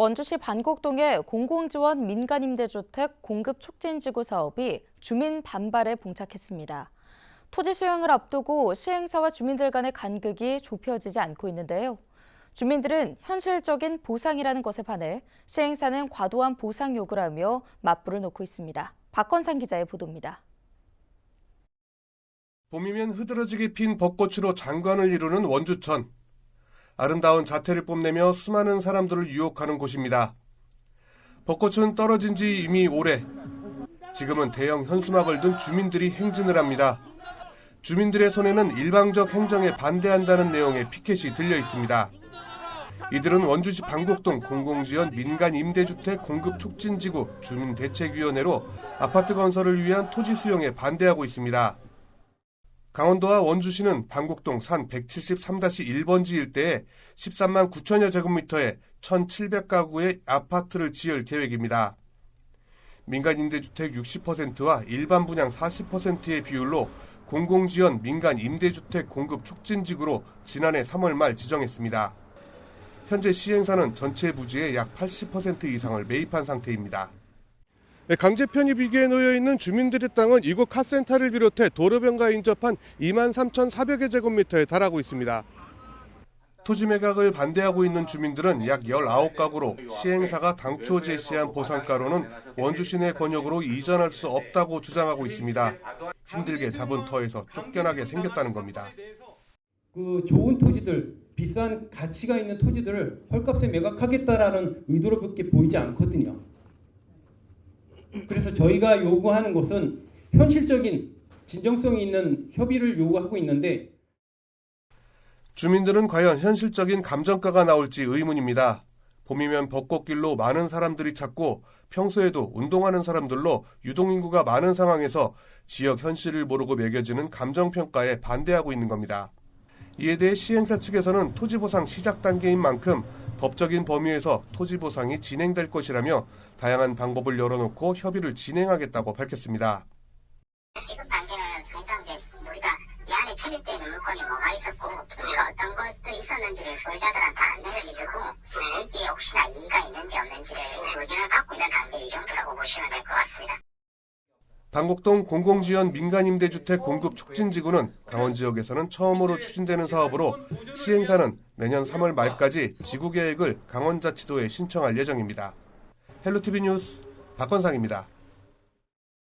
원주시 반곡동의 공공지원 민간임대주택 공급 촉진지구 사업이 주민 반발에 봉착했습니다. 토지 수용을 앞두고 시행사와 주민들 간의 간극이 좁혀지지 않고 있는데요. 주민들은 현실적인 보상이라는 것에 반해 시행사는 과도한 보상 요구를 하며 맞불을 놓고 있습니다. 박건상 기자의 보도입니다. 봄이면 흐드러지게 핀 벚꽃으로 장관을 이루는 원주천. 아름다운 자태를 뽐내며 수많은 사람들을 유혹하는 곳입니다. 벚꽃은 떨어진 지 이미 오래. 지금은 대형 현수막을 든 주민들이 행진을 합니다. 주민들의 손에는 일방적 행정에 반대한다는 내용의 피켓이 들려 있습니다. 이들은 원주시 방곡동 공공지원 민간 임대주택 공급 촉진지구 주민대책위원회로 아파트 건설을 위한 토지 수용에 반대하고 있습니다. 강원도와 원주시는 방곡동 산 173-1번지 일대에 13만 9천여 제곱미터의 1,700가구의 아파트를 지을 계획입니다. 민간 임대주택 60%와 일반 분양 40%의 비율로 공공지원 민간 임대주택 공급 촉진지구로 지난해 3월 말 지정했습니다. 현재 시행사는 전체 부지의 약 80% 이상을 매입한 상태입니다. 네, 강제 편입 위기에 놓여 있는 주민들의 땅은 이곳 카센터를 비롯해 도로변과 인접한 2만 3,400여 제곱미터에 달하고 있습니다. 토지 매각을 반대하고 있는 주민들은 약 19가구로 시행사가 당초 제시한 보상가로는 원주시 내 권역으로 이전할 수 없다고 주장하고 있습니다. 힘들게 잡은 터에서 쫓겨나게 생겼다는 겁니다. 그 좋은 토지들, 비싼 가치가 있는 토지들을 헐값에 매각하겠다라는 의도로밖에 보이지 않거든요. 그래서 저희가 요구하는 것은 현실적인 진정성이 있는 협의를 요구하고 있는데 주민들은 과연 현실적인 감정가가 나올지 의문입니다. 봄이면 벚꽃길로 많은 사람들이 찾고 평소에도 운동하는 사람들로 유동인구가 많은 상황에서 지역 현실을 모르고 매겨지는 감정평가에 반대하고 있는 겁니다. 이에 대해 시행사 측에서는 토지보상 시작 단계인 만큼 법적인 범위에서 토지 보상이 진행될 것이라며 다양한 방법을 열어놓고 협의를 진행하겠다고 밝혔습니다. 지금 단계는 사실상 이제 우리가 이 안에 편입되어 있는 물건이 뭐가 있었고 토지가 어떤 것들이 있었는지를 소유자들한테 안내를 해주고 이게 혹시나 이의가 있는지 없는지를 의견을 받고 있는 단계 이 정도라고 보시면 될 것 같습니다. 방곡동 공공지원 민간임대주택 공급 촉진지구는 강원 지역에서는 처음으로 추진되는 사업으로 시행사는 내년 3월 말까지 지구 계획을 강원자치도에 신청할 예정입니다. 헬로티비 뉴스 박건상입니다.